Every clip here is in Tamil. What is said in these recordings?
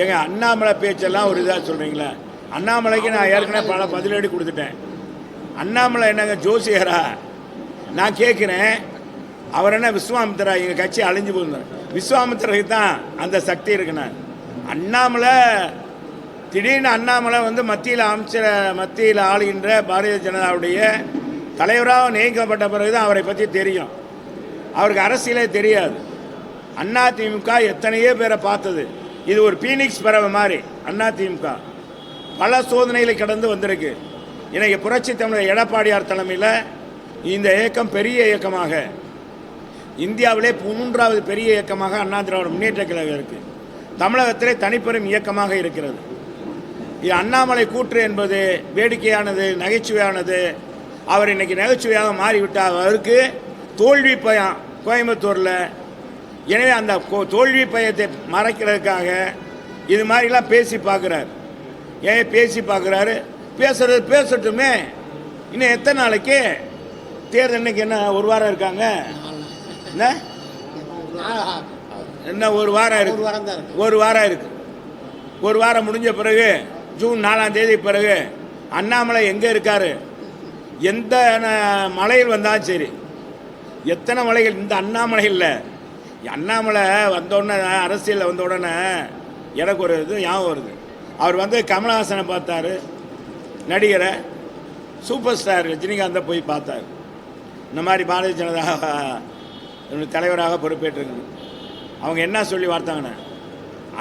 ஏங்க அண்ணாமலை பேச்செல்லாம் ஒரு இதாக சொல்கிறீங்களா அண்ணாமலைக்கு நான் ஏற்கனவே பல பதிலடி கொடுத்துட்டேன். அண்ணாமலை என்னங்க ஜோசியரா? நான் கேட்குறேன் அவர் என்ன விஸ்வாமித்திரா? எங்கள் கட்சி அழிஞ்சு போயிருந்தார் விஸ்வாமித்திரருக்கு தான் அந்த சக்தி இருக்குண்ணா. அண்ணாமலை திடீர்னு அண்ணாமலை வந்து மத்தியில் அமைச்சர் மத்தியில் ஆளுகின்ற பாரதிய ஜனதாவுடைய தலைவராக நியமிக்கப்பட்ட பிறகு தான் அவரை பற்றி தெரியும். அவருக்கு அரசியலே தெரியாது. அண்ணா திமுக எத்தனையோ பேரை பார்த்தது. இது ஒரு பீனிக்ஸ் பறவை மாதிரி அண்ணா திமுக. பல சோதனைகளை கடந்து வந்திருக்கு. இன்னைக்கு புரட்சி தமிழர் எடப்பாடியார் தலைமையில் இந்த இயக்கம் பெரிய இயக்கமாக. இந்தியாவிலே மூன்றாவது பெரிய இயக்கமாக அண்ணா திராவிட முன்னேற்ற கழகம் இருக்கு. தமிழகத்திலே தனிப்பெரும் இயக்கமாக இருக்கிறது. இது அண்ணாமலை கூற்று என்பது வேடிக்கையானது நகைச்சுவையானது. அவர் இன்னைக்கு நகைச்சுவையாக மாறிவிட்டார். அவருக்கு தோல்வி பயம் கோயம்புத்தூரில் எனவே அந்த தோல்வி பயத்தை மறைக்கிறதுக்காக இது மாதிரிலாம் பேசி பார்க்குறாரு. ஏன் பேசி பார்க்குறாரு? பேசுறது பேசட்டுமே. இன்னும் எத்தனை நாளைக்கு? தேர்தல் இன்னைக்கு என்ன ஒரு வாரம் இருக்காங்க? என்ன? என்ன ஒரு வாரம் இருக்கு? ஒரு வாரம் இருக்கு. ஒரு வாரம் இருக்கு. ஒரு வாரம் முடிஞ்ச பிறகு ஜூன் நாலாம் தேதி பிறகு அண்ணாமலை எங்கே இருக்காரு? எந்த மலையில் வந்தாலும் சரி. எத்தனை மலைகள்? இந்த அண்ணாமலை இல்லை அண்ணாமலை வந்தோடனே அரசியலில் வந்த உடனே எனக்கு ஒரு இது ஞாபகம் வருது. அவர் வந்து கமலஹாசனை பார்த்தாரு நடிகரை சூப்பர் ஸ்டார் ரஜினிகாந்தை போய் பார்த்தாரு. இந்த மாதிரி பாரதிய ஜனதா தலைவராக பொறுப்பேற்றுங்க அவங்க என்ன சொல்லி வார்த்தாங்கண்ணே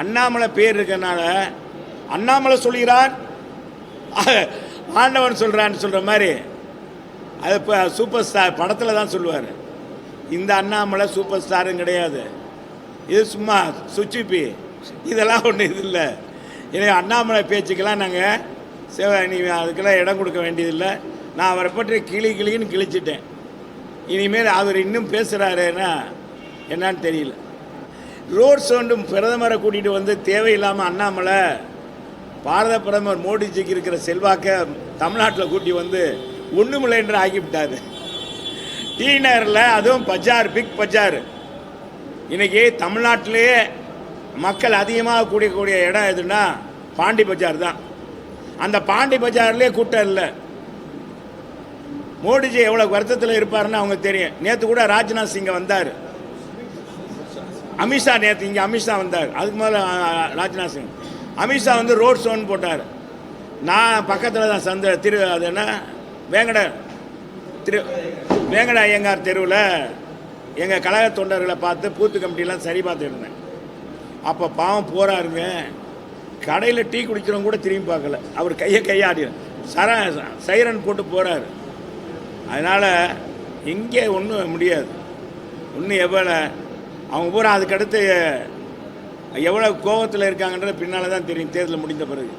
அண்ணாமலை பேர் இருக்கிறனால அண்ணாமலை சொல்கிறார் ஆண்டவன் சொல்கிறான்னு சொல்கிற மாதிரி அது இப்போ சூப்பர் ஸ்டார் படத்தில் தான் சொல்லுவார். இந்த அண்ணாமலை சூப்பர் ஸ்டாரும் கிடையாது. இது சும்மா சுச்சிப்பி இதெல்லாம் ஒன்றும் இது இல்லை. எனவே அண்ணாமலை பேச்சுக்கெல்லாம் நாங்கள் சிவ நீ அதுக்கெல்லாம் இடம் கொடுக்க வேண்டியதில்லை. நான் அவரை பற்றி கிளி கிளின்னு கிழிச்சிட்டேன். இனிமேல் அவர் இன்னும் பேசுகிறாருன்னா என்னன்னு தெரியல. ரோட் சவுண்டும் பிரதமரை கூட்டிகிட்டு வந்து தேவையில்லாமல் அண்ணாமலை பாரத பிரதமர் மோடிஜிக்கு இருக்கிற செல்வாக்கை தமிழ்நாட்டில் கூட்டி வந்து ஒன்றுமில்லை என்று ஆகிவிட்டார் டி நகரில் அதுவும் பஜார் பிக் பஜார். இன்னைக்கு தமிழ்நாட்டிலேயே மக்கள் அதிகமாக கூடியக்கூடிய இடம் எதுன்னா பாண்டி பஜார் தான். அந்த பாண்டி பஜார்லேயே கூட்டம் இல்லை. மோடிஜி எவ்வளோ வருத்தத்தில் இருப்பாருன்னு அவங்க தெரியும். நேற்று கூட ராஜ்நாத் சிங்கை வந்தார். அமித்ஷா நேற்று இங்கே அமித்ஷா வந்தார். அதுக்கு மேலே ராஜ்நாத் சிங். அமித்ஷா வந்து ரோட் ஷோன்னு போட்டார். நான் பக்கத்தில் தான் சந்த திரு அது என்ன? வேங்கட திரு வேங்கட ஐயங்கார் தெருவில் எங்கள் கழக தொண்டர்களை பார்த்து பூத்து கமிட்டிலாம் சரி பார்த்துருந்தேன் அப்போ பாவம் போகிறாருங்க கடையில் டீ குடிக்கிறவங்க கூட திரும்பி பார்க்கல. அவர் கையை கையாடி சர சைரன் போட்டு போகிறாரு அதனால் இங்கே ஒன்றும் முடியாது. ஒன்றும் எவ்வளோ அவங்க பூரா அதுக்கடுத்து எவ்வளோ கோபத்தில் இருக்காங்கன்றது பின்னால் தான் தெரியும். தேர்தல் முடிந்த பிறகு.